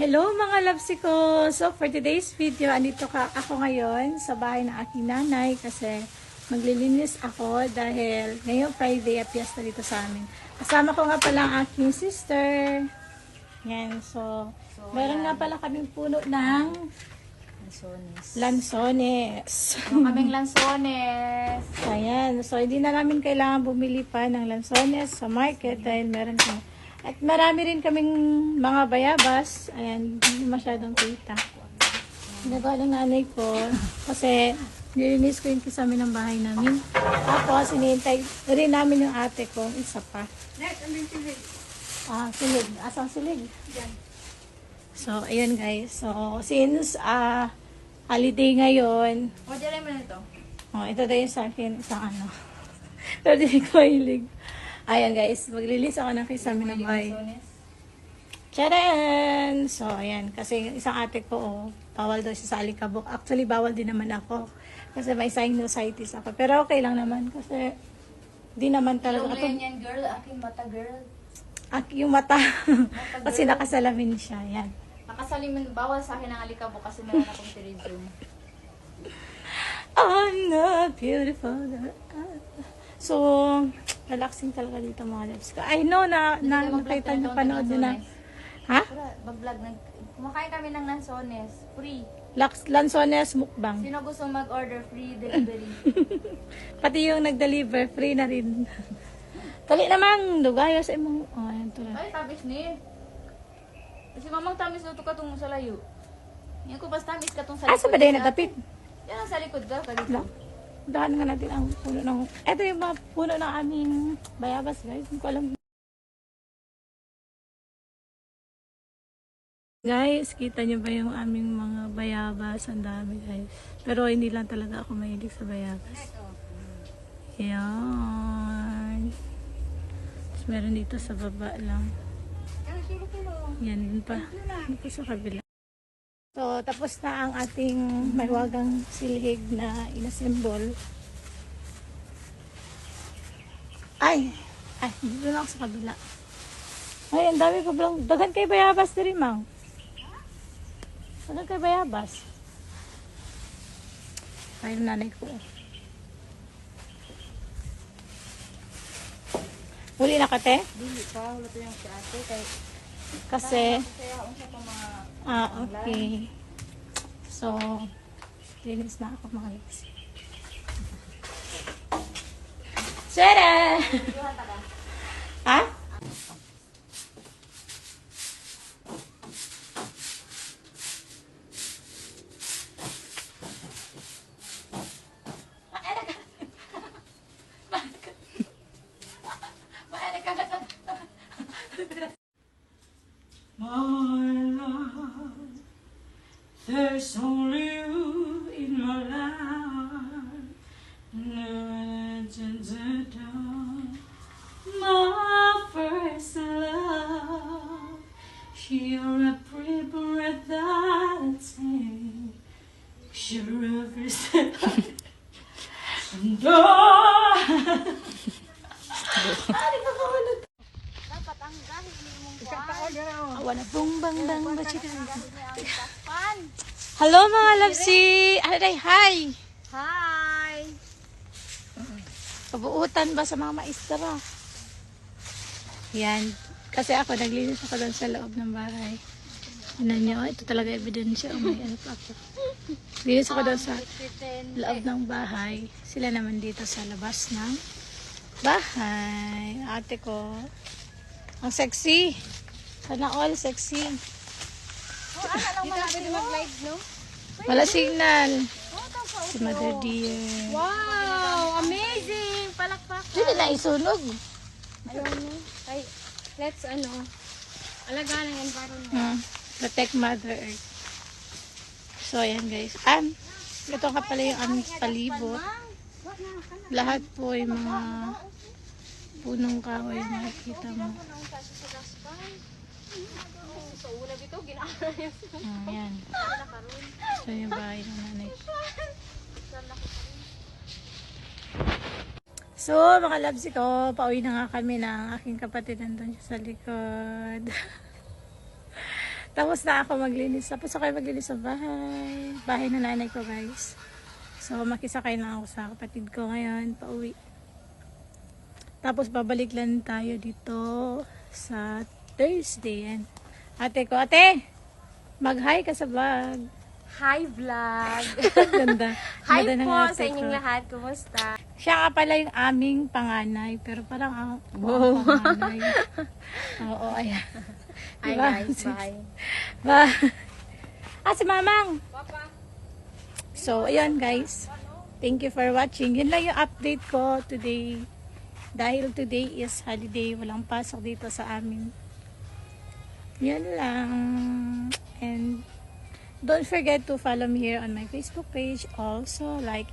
Hello mga loves ko! So for today's video, andito ka ako ngayon sa bahay ng aking nanay kasi maglilinis ako dahil ngayong Friday at fiesta dito sa amin. Kasama ko nga pala ang aking sister. Yan, so, meron nga pala kaming puno ng Lansones. lansones. Meron kaming lansones. Ayan, so hindi na namin kailangan bumili pa ng lansones sa market dahil meron kami. At marami rin kaming mga bayabas. Ayan, hindi masyadong kita. Ginagawa ng nanay ko kasi nilinis ko yung kisame ng bahay namin. Tapos, hinihintay rin namin yung ate ko, isa pa. Ah, silig. Asang silig? So, ayun guys. So, since ah holiday ngayon, O, dyan mo na ito. Oh, ito yung sa akin, isang ano. Pero di ko hilig. Ayan guys, maglilis ako ng kisame ng bahay. Charan! So, ayan. Kasi isang ate ko, oh, bawal daw siya sa alikabok. Actually, bawal din naman ako. Kasi may sinusitis ako. Pero okay lang naman kasi di naman talaga. Atong, yan, girl. Aking mata, girl. ak, yung mata. kasi nakasalamin siya. Yan. Nakasalimin, bawal sa akin ang alikabok kasi meron akong pterygium. I'm not beautiful. So, relaxing talaga dito mga loves ko. I know na, na nakita niyo, panood na. Ha? Mag-vlog. Kumakain kami ng lansones. Free. Lax, Lansones mukbang. Sino gusto mag-order free delivery? Pati yung nag-deliver, free na rin. Tali namang, lugayo sa imong... Oh, ayan tuloy. Ay, tamis ni. Kasi mamang tamis na ito katong sa layo. Yan ko basta tamis katong sa Asa ba din nagdapit? Yan ang sa likod ka. Wala. Daan nga natin ang puno ng... Ito yung mga puno ng aming bayabas, guys. Hindi ko alam. Guys, kita niyo ba yung aming mga bayabas? Ang dami, guys. Pero hindi lang talaga ako mahilig sa bayabas. Yan. Tapos meron dito sa baba lang. Yan pa. Dito sa kabila. So, tapos na ang ating mahiwagang silhig na inassemble. Ay! Ay, dito na ako sa kabila. Ay, ang dami ko lang. Dagan kay bayabas diri, mang. Dagan kay bayabas. Ay, nanay ko. Huli na kate? Dili pa, wala to yung si ate. Kay, Kasi, kaya unsa pa mga ah, okay. So, linis na ako mga lips. Sere! there's only you in my life. My first love, you're a pretty breath that I take. You're every step I And oh, Ano ba Dapat ang gahit mong kuhan. Awa na bong bang bang ba siya Taspan. Hello mga lovesy! Ano day, hi! Hi! Kabuutan ba sa mga maestra? Yan. Kasi ako, naglinis ako doon sa loob ng bahay. Ano nyo, ito talaga ebidensya. Oh, may ano pa ako. Linis ako doon sa loob ng bahay. Sila naman dito sa labas ng bahay. Ate ko. Ang sexy. Sana all sexy. Mga pwede mag-live, no? Wala signal. Si Mother Dear. Wow! Amazing! Palakpak. Hindi na isunog. Ayaw mo. Ay, let's ano, alagaan ang environment. Hmm. Protect Mother Earth. So, ayan guys. Um, ito ka pala yung aming palibot. Lahat po ay mga punong kahoy na nakikita mo. Sa una dito, ginaaral niya. Hmm, ayan. So, yung bahay ng nanay. So, mga loves ko, pauwi na nga kami ng aking kapatid nandun siya sa likod. Tapos na ako maglinis. Tapos ako maglinis sa bahay. Bahay na nanay ko, guys. So, makisakay na ako sa kapatid ko ngayon, pauwi. Tapos, babalik lang tayo dito sa Thursday. Yan. Ate ko, ate! Mag-hi ka sa vlog. Hi vlog! Ganda. Hi Ganda po sa inyong ko. lahat. Kumusta? Siya nga pala yung aming panganay. Pero parang ang wow. panganay. Oo, ayan. Hi Diba? guys, bye. Ba? Ah, si Mamang. So, ayun guys. Thank you for watching. Yun lang yung update ko today. Dahil today is holiday. Walang pasok dito sa amin. Yun lang. And don't forget to follow me here on my Facebook page. Also, like